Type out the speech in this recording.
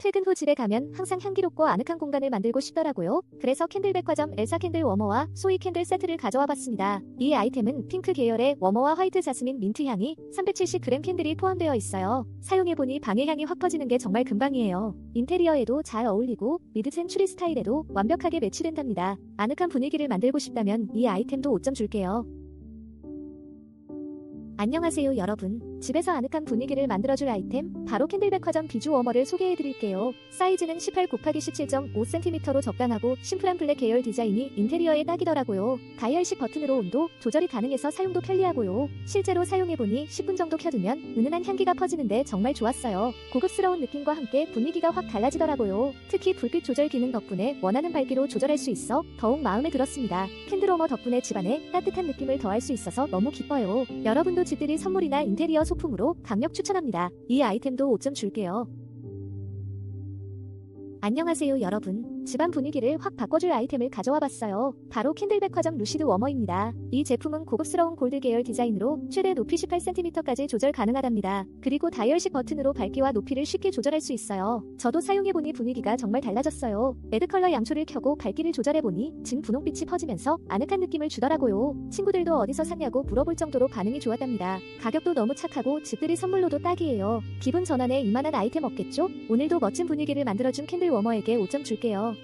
퇴근 후 집에 가면 항상 향기롭고 아늑한 공간을 만들고 싶더라고요. 그래서 캔들백화점 엘사 캔들 워머와 소이 캔들 세트를 가져와 봤습니다. 이 아이템은 핑크 계열의 워머와 화이트 자스민 민트 향이 370g 캔들이 포함되어 있어요. 사용해보니 방의 향이 확 퍼지는 게 정말 금방이에요. 인테리어에도 잘 어울리고 미드 센츄리 스타일에도 완벽하게 매치된답니다. 아늑한 분위기를 만들고 싶다면 이 아이템도 5점 줄게요. 안녕하세요 여러분. 집에서 아늑한 분위기를 만들어줄 아이템 바로 캔들백화점 비주 워머를 소개해드릴게요. 사이즈는 18 곱하기 17.5cm로 적당하고 심플한 블랙 계열 디자인이 인테리어에 딱이더라고요. 다이얼식 버튼으로 온도 조절이 가능해서 사용도 편리하고요. 실제로 사용해보니 10분 정도 켜두면 은은한 향기가 퍼지는데 정말 좋았어요. 고급스러운 느낌과 함께 분위기가 확 달라지더라고요. 특히 불빛 조절 기능 덕분에 원하는 밝기로 조절할 수 있어 더욱 마음에 들었습니다. 캔들 워머 덕분에 집안에 따뜻한 느낌을 더할 수 있어서 너무 기뻐요. 여러분도 집들이 선물이나 인테리어 소품으로 강력 추천합니다. 이 아이템도 5점 줄게요. 안녕하세요 여러분. 집안 분위기를 확 바꿔줄 아이템을 가져와 봤어요. 바로 캔들백화점 루시드 워머입니다. 이 제품은 고급스러운 골드 계열 디자인으로 최대 높이 18cm까지 조절 가능하답니다. 그리고 다이얼식 버튼으로 밝기와 높이를 쉽게 조절할 수 있어요. 저도 사용해보니 분위기가 정말 달라졌어요. 레드 컬러 양초를 켜고 밝기를 조절해보니 진 분홍빛이 퍼지면서 아늑한 느낌을 주더라고요. 친구들도 어디서 샀냐고 물어볼 정도로 반응이 좋았답니다. 가격도 너무 착하고 집들이 선물로도 딱이에요. 기분 전환에 이만한 아이템 없겠죠? 오늘도 멋진 분위기를 만들어준 캔들 워머에게 5점 줄게요.